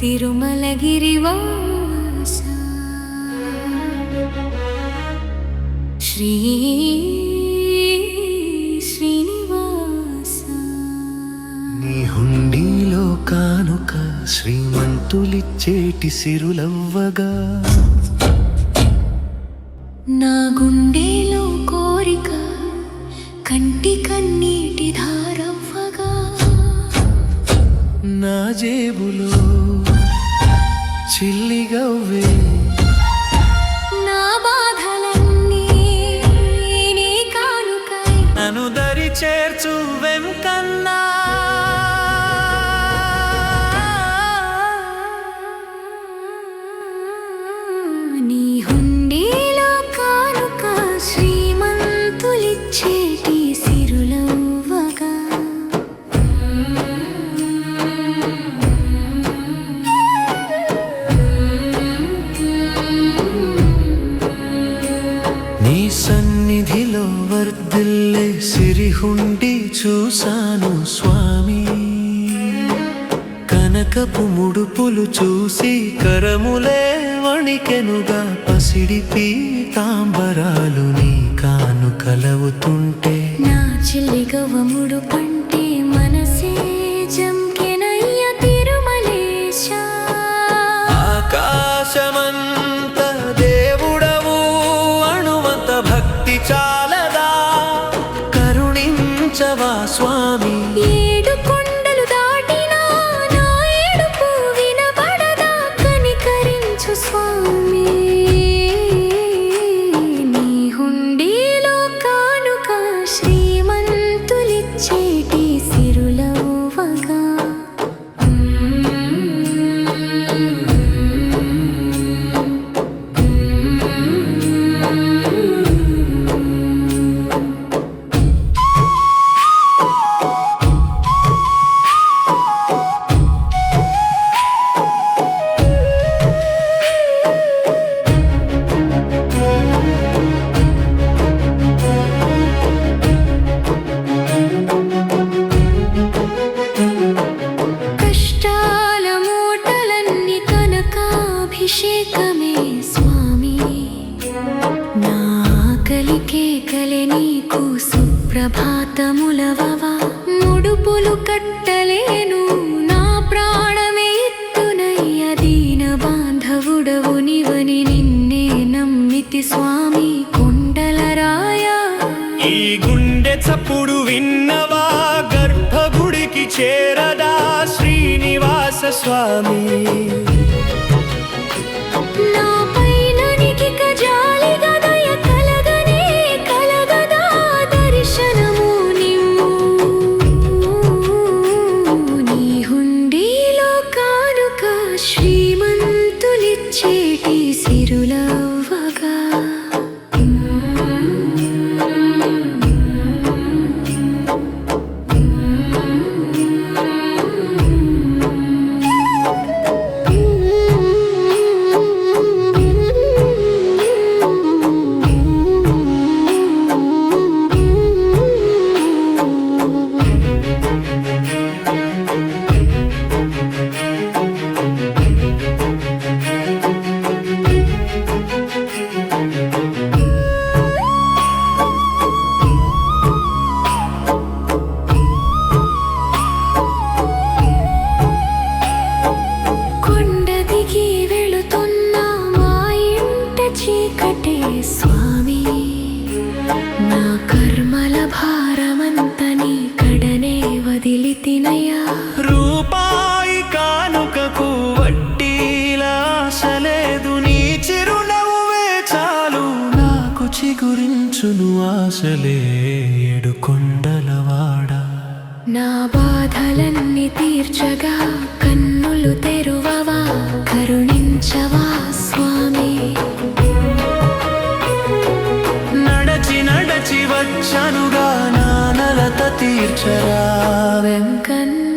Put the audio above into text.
तिरुमलगिरिवास श्री శ్రీమంతులిచ్చేటి సిరులవ్వగా. నా గుండెలో కోరిక కంటి కన్నీటి ధారవ్వగా. నా జేబులో చిల్లిగవ్వే సన్నిధిలో వర్ధిల్లే సిరిహుండి చూశాను స్వామి. కనకపు ముడుపులు చూసి కరములే వణికెనుగా పసిడి పీతాంబరాలు నీ కానుకలవుతుంటే. నా చిల్లి గవ్వముడు పంటే చాలదా కరుణించవా స్వామి? సుప్రభాతములవవా ముడుపులు కట్టలేను. నా ప్రాణమే ఎత్తునయ్య దీన బాంధవుడవు నివని నిన్నే నమ్మితి స్వామి కొండల రాయా ఈ గుండె చప్పుడు విన్నవా? గర్భగుడికి చేరదా శ్రీనివాస స్వామి? చీకటే స్వామి. నా కర్మల భారమంత నీ కడనే వదిలి తినయ్యా రూపాయి కానుకకు వడ్డీలాసలేదు. నీ చిరునవ్వే చాలు. నాకు చిగురించును ఆశలే ఏడు కొండలవాడా నా బాధలన్నీ తీర్చగా కన్నులు తెరువవా. కరుణించవా నడచి వచ్చనుగా నానలత తీర్చరా వెంకన్న